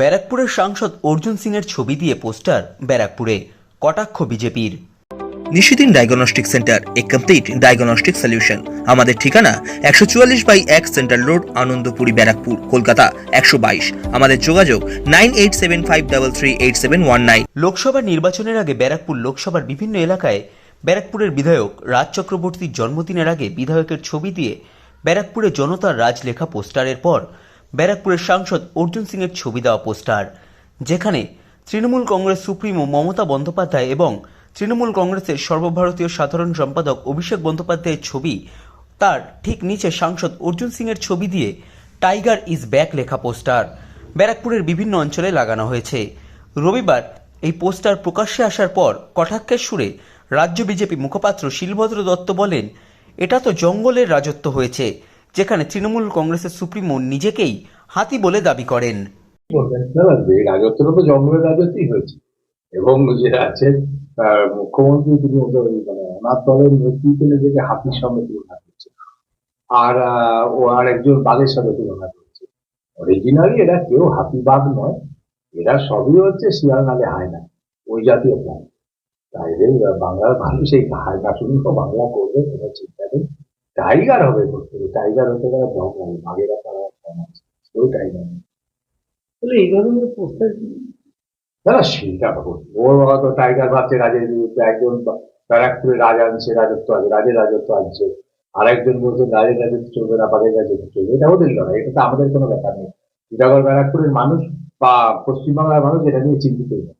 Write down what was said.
ব্যারাকপুরের সাংসদ অর্জুন সিংয়ের ছবি দিয়ে পোস্টার ব্যারাকপুরে কটাক্ষ বিজেপির। নিশিদিন ডায়াগনস্টিক সেন্টার এ কমপ্লিট ডায়াগনস্টিক সলিউশন আমাদের ঠিকানা একশো চুয়াল্লিশ বাই এক সেন্ট্রাল রোড আনন্দপুরি ব্যারাকপুর কলকাতা একশো বাইশ। আমাদের যোগাযোগ nine eight seven five double three eight seven one nine. Lok Sabha নির্বাচনের আগে ব্যারাকপুর লোকসভার বিভিন্ন এলাকায় ব্যারাকপুরের বিধায়ক রাজ চক্রবর্তীর জন্মদিনের আগে বিধায়কের ছবি দিয়ে ব্যারাকপুরে জনতার রাজ লেখা পোস্টারের পর ব্যারাকপুরের সাংসদ অর্জুন সিংয়ের ছবি দেওয়া পোস্টার, যেখানে তৃণমূল কংগ্রেস সুপ্রিমো মমতা বন্দ্যোপাধ্যায় এবং তৃণমূল কংগ্রেসের সর্বভারতীয় সাধারণ সম্পাদক অভিষেক বন্দ্যোপাধ্যায়ের ছবি, তার ঠিক নিচে সাংসদ অর্জুন সিংয়ের ছবি দিয়ে টাইগার ইজ ব্যাক লেখা পোস্টার। ব্যারাকপুরের বিভিন্ন অঞ্চলে লাগানো হয়েছে। রবিবার এই পোস্টার প্রকাশ্যে আসার পর কটাক্ষের সুরে রাজ্য বিজেপি মুখপাত্র শিলভদ্র দত্ত বলেন, এটা তো জঙ্গলের রাজত্ব হয়েছে। যেখানে তৃণমূল কংগ্রেসের সুপ্রিমো নিজেকেই হাতি বলে দাবি করেন। রাজত্বটা তো জঙ্গলের রাজত্বই হয়েছে। এবং যে আহ, মুখ্যমন্ত্রী তিনি মানে ওনার দলের নেতৃত্বে নিজেকে হাতির সঙ্গে তুলনা করছে। আর ও আর একজন বাঘের সঙ্গে তুলনা করছে। অরিজিনালি এরা কেউ হাতি বাঘ নয়। এরা সবই হচ্ছে শিয়াল নালে হায়না ওই জাতীয় প্রাণী। তাই বাংলার মানুষ এই হায়না শুনুন বাংলা করবে কোনো চিন্তা নেই। টাইগার হবে করতে টাইগার হতে গেলে জঙ্গল বাঘেরা তারা টাইগার তাহলে এই ধরনের পোস্টার দাদা সেটা ভাবুন ওর বাবা তো টাইগার ভাবছে, রাজের বিরুদ্ধে একজন ব্যারাকপুরে রাজ আনছে, রাজত্ব আছে রাজের রাজত্ব আনছে। আর একজন বলছে, রাজের রাজত্ব চলবে না, বাঘের রাজত্ব চলবে। এটা ওদের লড়াই, এটা তো আমাদের কোনো ব্যাপার নেই। টিটাগড় ব্যারাকপুরের মানুষ বা পশ্চিমবাংলার মানুষ এটা নিয়ে চিন্তিত। নয়